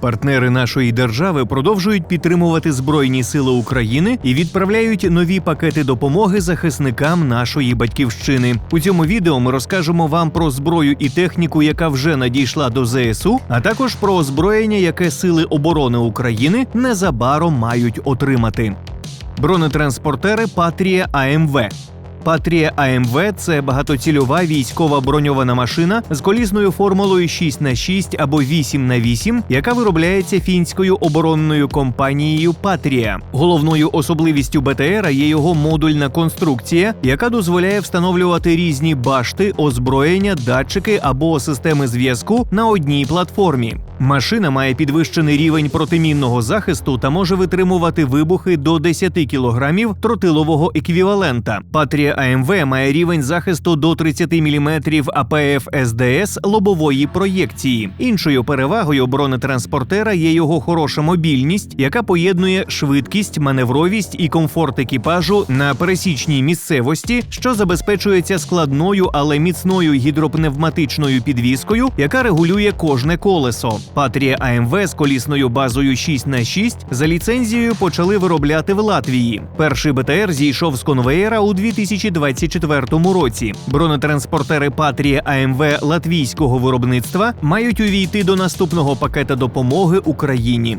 Партнери нашої держави продовжують підтримувати Збройні Сили України і відправляють нові пакети допомоги захисникам нашої батьківщини. У цьому відео ми розкажемо вам про зброю і техніку, яка вже надійшла до ЗСУ, а також про озброєння, яке Сили оборони України незабаром мають отримати. Бронетранспортери Патрія АМВ. Патрія АМВ це багатоцільова військова броньована машина з колісною формулою 6 х 6 або 8 х 8 яка виробляється фінською оборонною компанією Патрія. Головною особливістю БТРа є його модульна конструкція, яка дозволяє встановлювати різні башти, озброєння, датчики або системи зв'язку на одній платформі. Машина має підвищений рівень протимінного захисту та може витримувати вибухи до 10 кілограмів тротилового еквівалента. Патрія АМВ має рівень захисту до 30 мм АПФ СДС лобової проєкції. Іншою перевагою бронетранспортера є його хороша мобільність, яка поєднує швидкість, маневровість і комфорт екіпажу на пересічній місцевості, що забезпечується складною, але міцною гідропневматичною підвіскою, яка регулює кожне колесо. Патрія АМВ з колісною базою 6 х 6 за ліцензією почали виробляти в Латвії. Перший БТР зійшов з конвеєра у 2024 році. Бронетранспортери Патрія АМВ латвійського виробництва мають увійти до наступного пакета допомоги Україні.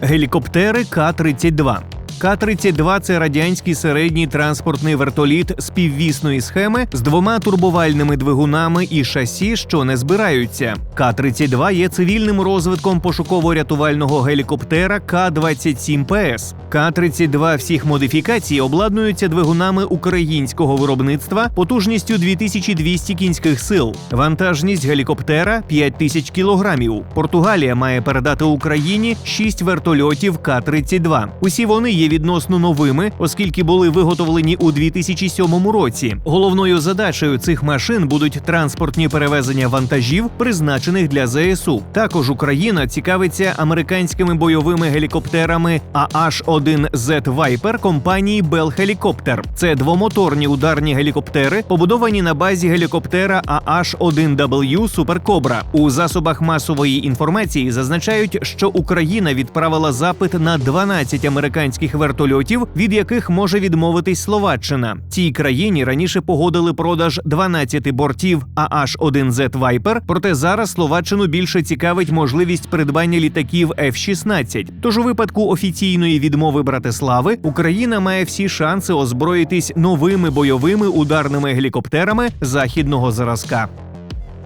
Гелікоптери К-32. К-32 – це радянський середній транспортний вертоліт співвісної схеми з двома турбовальними двигунами і шасі, що не збираються. К-32 є цивільним розвитком пошуково-рятувального гелікоптера К-27ПС. К-32 всіх модифікацій обладнуються двигунами українського виробництва потужністю 2200 кінських сил. Вантажність гелікоптера 5000 кілограмів. Португалія має передати Україні 6 вертольотів К-32. Усі вони є відносно новими, оскільки були виготовлені у 2007 році. Головною задачею цих машин будуть транспортні перевезення вантажів, призначених для ЗСУ. Також Україна цікавиться американськими бойовими гелікоптерами AH-1Z Viper компанії Bell Helicopter. Це двомоторні ударні гелікоптери, побудовані на базі гелікоптера AH-1W Super Cobra. У засобах масової інформації зазначають, що Україна відправила запит на 12 американських вертольотів, від яких може відмовитись Словаччина. Цій країні раніше погодили продаж 12 бортів AH-1Z Viper, проте зараз Словаччину більше цікавить можливість придбання літаків F-16. Тож у випадку офіційної відмови Братислави Україна має всі шанси озброїтись новими бойовими ударними гелікоптерами західного зразка.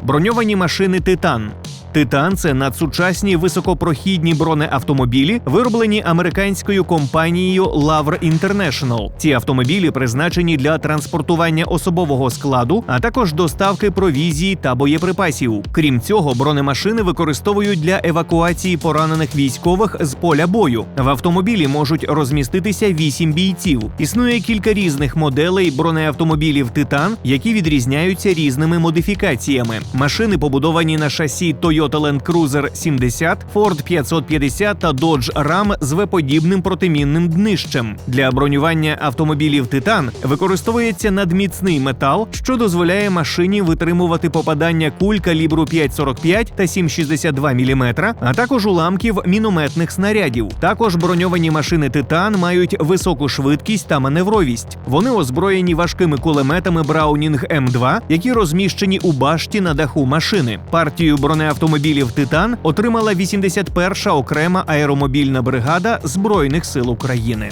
Броньовані машини Титан. Титан це надсучасні високопрохідні бронеавтомобілі, вироблені американською компанією Lavr International. Ці автомобілі призначені для транспортування особового складу, а також доставки провізії та боєприпасів. Крім цього, бронемашини використовують для евакуації поранених військових з поля бою. В автомобілі можуть розміститися вісім бійців. Існує кілька різних моделей бронеавтомобілів Титан, які відрізняються різними модифікаціями. Машини побудовані на шасі Toyota Land Cruiser 70, Ford 550 та Dodge Ram з V-подібним протимінним днищем. Для бронювання автомобілів Титан використовується надміцний метал, що дозволяє машині витримувати попадання куль калібру 5,45 та 7,62 мм, а також уламків мінометних снарядів. Також броньовані машини Титан мають високу швидкість та маневровість. Вони озброєні важкими кулеметами Browning М2, які розміщені у башті на даху машини. Партію бронеавтомобілів Титан отримала 81-ша окрема аеромобільна бригада Збройних сил України.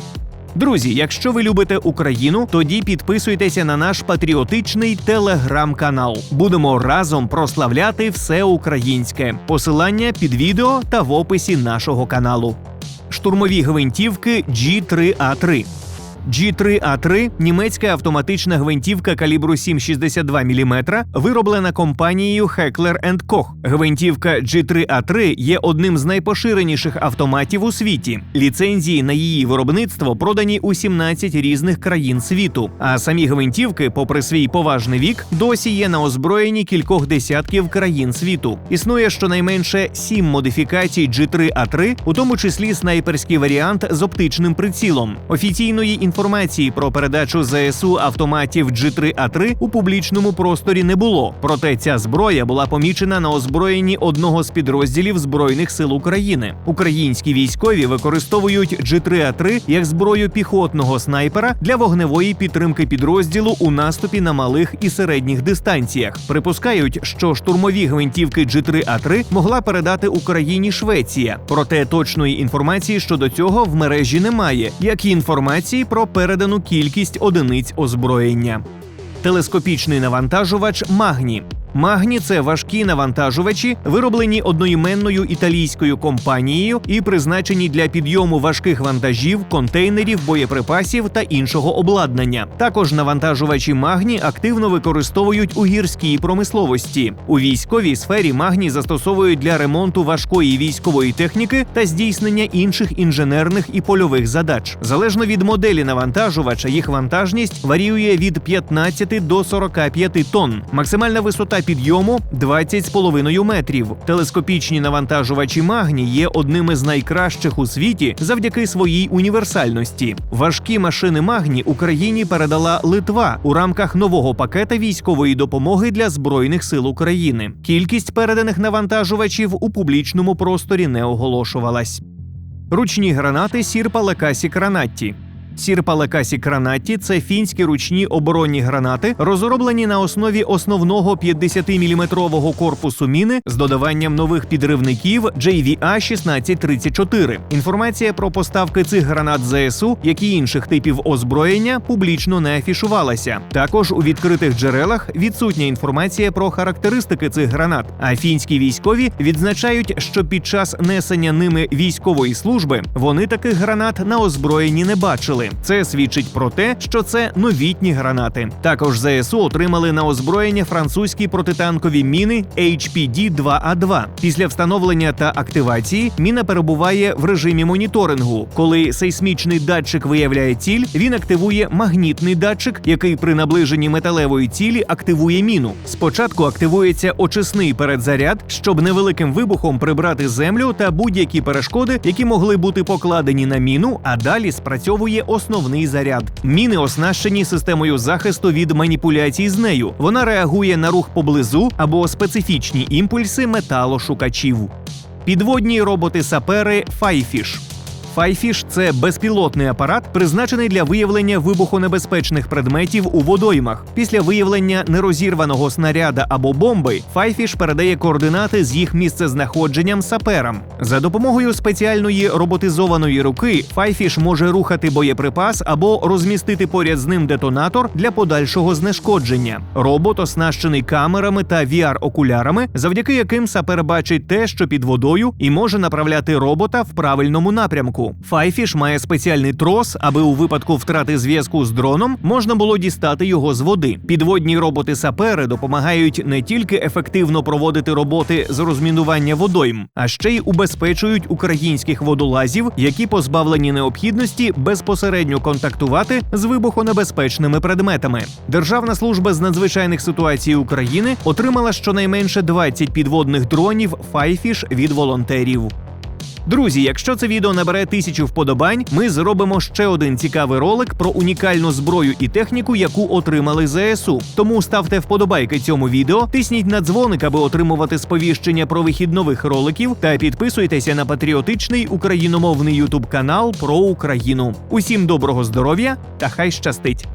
Друзі, якщо ви любите Україну, тоді підписуйтеся на наш патріотичний телеграм-канал. Будемо разом прославляти все українське. Посилання під відео та в описі нашого каналу. Штурмові гвинтівки G3A3. G3A3 – німецька автоматична гвинтівка калібру 7,62 мм, вироблена компанією Heckler Koch. Гвинтівка G3A3 є одним з найпоширеніших автоматів у світі. Ліцензії на її виробництво продані у 17 різних країн світу. А самі гвинтівки, попри свій поважний вік, досі є на озброєнні кількох десятків країн світу. Існує щонайменше сім модифікацій G3A3, у тому числі снайперський варіант з оптичним прицілом. Офіційної інформації інформації про передачу ЗСУ автоматів G3A3 у публічному просторі не було. Проте ця зброя була помічена на озброєнні одного з підрозділів збройних сил України. Українські військові використовують G3A3 як зброю піхотного снайпера для вогневої підтримки підрозділу у наступі на малих і середніх дистанціях. Припускають, що штурмові гвинтівки G3A3 могла передати Україні Швеція. Проте точної інформації щодо цього в мережі немає, як і інформації про передану кількість одиниць озброєння. Телескопічний навантажувач Магні. Магні це важкі навантажувачі, вироблені одноіменною італійською компанією і призначені для підйому важких вантажів, контейнерів, боєприпасів та іншого обладнання. Також навантажувачі магні активно використовують у гірській промисловості. У військовій сфері магні застосовують для ремонту важкої військової техніки та здійснення інших інженерних і польових задач. Залежно від моделі навантажувача, їх вантажність варіює від 15 до 45 тонн. Максимальна висота підйому 20,5 метрів. Телескопічні навантажувачі магні є одними з найкращих у світі завдяки своїй універсальності. Важкі машини магні Україні передала Литва у рамках нового пакета військової допомоги для збройних сил України. Кількість переданих навантажувачів у публічному просторі не оголошувалась. Ручні гранати Сірпа Лекасі Кранатті. Сірпа Лекасі це фінські ручні оборонні гранати, розроблені на основі основного 50-мм корпусу міни з додаванням нових підривників JVA 1634. Інформація про поставки цих гранат ЗСУ, як і інших типів озброєння, публічно не афішувалася. Також у відкритих джерелах відсутня інформація про характеристики цих гранат. А фінські військові відзначають, що під час несення ними військової служби вони таких гранат на озброєнні не бачили. Це свідчить про те, що це новітні гранати. Також ЗСУ отримали на озброєння французькі протитанкові міни HPD-2A2. Після встановлення та активації міна перебуває в режимі моніторингу. Коли сейсмічний датчик виявляє ціль, він активує магнітний датчик, який при наближенні металевої цілі активує міну. Спочатку активується очисний передзаряд, щоб невеликим вибухом прибрати землю та будь-які перешкоди, які могли бути покладені на міну, а далі спрацьовує основний заряд. Міни оснащені системою захисту від маніпуляцій з нею. Вона реагує на рух поблизу або специфічні імпульси металошукачів. Підводні роботи-сапери Файфіш. Файфіш це безпілотний апарат, призначений для виявлення вибухонебезпечних предметів у водоймах. Після виявлення нерозірваного снаряда або бомби, Файфіш передає координати з їх місцезнаходженням саперам. За допомогою спеціальної роботизованої руки Файфіш може рухати боєприпас або розмістити поряд з ним детонатор для подальшого знешкодження. Робот оснащений камерами та VR-окулярами, завдяки яким сапер бачить те, що під водою, і може направляти робота в правильному напрямку. Файфіш має спеціальний трос, аби у випадку втрати зв'язку з дроном можна було дістати його з води. Підводні роботи-сапери допомагають не тільки ефективно проводити роботи з розмінування водойм, а ще й убезпечують українських водолазів, які позбавлені необхідності безпосередньо контактувати з вибухонебезпечними предметами. Державна служба з надзвичайних ситуацій України отримала щонайменше 20 підводних дронів Файфіш від волонтерів. Друзі, якщо це відео набере тисячу вподобань, ми зробимо ще один цікавий ролик про унікальну зброю і техніку, яку отримали ЗСУ. Тому ставте вподобайки цьому відео, тисніть на дзвоник, аби отримувати сповіщення про вихід нових роликів, та підписуйтеся на патріотичний україномовний ютуб канал про Україну. Усім доброго здоров'я та хай щастить!